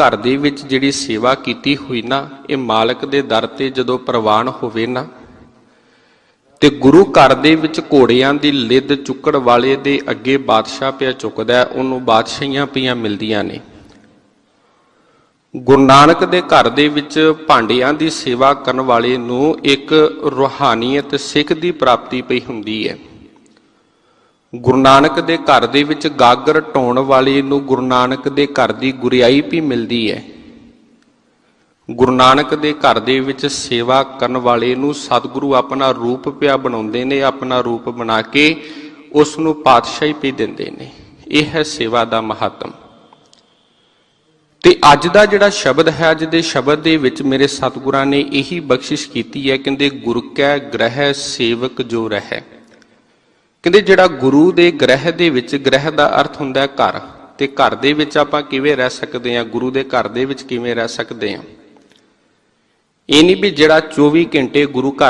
ਘਰ ਦੇ ਵਿੱਚ ਜਿਹੜੀ ਸੇਵਾ ਕੀਤੀ ਹੋਈ ਨਾ, ਇਹ ਮਾਲਕ ਦੇ ਦਰ ਤੇ ਜਦੋਂ ਪ੍ਰਵਾਨ ਹੋਵੇ ਨਾ, ਤੇ ਗੁਰੂ ਘਰ ਦੇ ਵਿੱਚ ਘੋੜਿਆਂ ਦੀ ਲਿੱਦ ਚੁੱਕਣ ਵਾਲੇ ਦੇ ਅੱਗੇ ਬਾਦਸ਼ਾਹ ਪਿਆ ਚੁੱਕਦਾ ਉਹਨੂੰ ਬਾਦਸ਼ਾਹੀਆਂ ਪਈਆਂ ਮਿਲਦੀਆਂ ਨੇ। ਗੁਰੂ ਨਾਨਕ ਦੇ ਘਰ ਦੇ ਵਿੱਚ ਭਾਂਡਿਆਂ ਦੀ ਸੇਵਾ ਕਰਨ ਵਾਲੇ ਨੂੰ ਇੱਕ ਰੂਹਾਨੀਅਤ ਸਿੱਖ ਦੀ ਪ੍ਰਾਪਤੀ ਪਈ ਹੁੰਦੀ ਹੈ। ਗੁਰੂ ਨਾਨਕ ਦੇ ਘਰ ਦੇ ਵਿੱਚ ਗਾਗਰ ਢੋਣ ਵਾਲੇ ਨੂੰ ਗੁਰੂ ਨਾਨਕ ਦੇ ਘਰ ਦੀ ਗੁਰਿਆਈ ਵੀ ਮਿਲਦੀ ਹੈ। ਗੁਰੂ ਨਾਨਕ ਦੇ ਘਰ ਦੇ ਵਿੱਚ ਸੇਵਾ ਕਰਨ ਵਾਲੇ ਨੂੰ ਸਤਿਗੁਰੂ ਆਪਣਾ ਰੂਪ ਪਿਆ ਬਣਾਉਂਦੇ ਨੇ, ਆਪਣਾ ਰੂਪ ਬਣਾ ਕੇ ਉਸ ਨੂੰ ਪਾਤਸ਼ਾਹੀ ਵੀ ਦਿੰਦੇ ਨੇ। ਇਹ ਹੈ ਸੇਵਾ ਦਾ ਮਹੱਤਮ। ਤੇ ਅੱਜ ਦਾ ਜਿਹੜਾ ਸ਼ਬਦ ਹੈ, ਅੱਜ ਦੇ ਸ਼ਬਦ ਦੇ ਵਿੱਚ ਮੇਰੇ ਸਤਿਗੁਰਾਂ ਨੇ ਇਹੀ ਬਖਸ਼ਿਸ਼ ਕੀਤੀ ਹੈ, ਕਹਿੰਦੇ ਗੁਰ ਕੈ ਗ੍ਰਹਿ ਸੇਵਕ ਜੋ ਰਹਿ। ਕਹਿੰਦੇ ਜਿਹੜਾ ਗੁਰੂ ਦੇ ਗ੍ਰਹਿ ਦੇ ਵਿੱਚ ਗ੍ਰਹਿ ਦਾ ਅਰਥ ਹੁੰਦਾ ਹੈ ਘਰ, ਤੇ ਘਰ ਦੇ ਵਿੱਚ ਆਪਾਂ ਕਿਵੇਂ ਰਹਿ ਸਕਦੇ ਹਾਂ? ਗੁਰੂ ਦੇ ਘਰ ਦੇ ਵਿੱਚ ਕਿਵੇਂ ਰਹਿ ਸਕਦੇ ਹਾਂ? ਇਹ ਨਹੀਂ ਵੀ ਜਿਹੜਾ 24 ਘੰਟੇ ਗੁਰੂ ਘਰ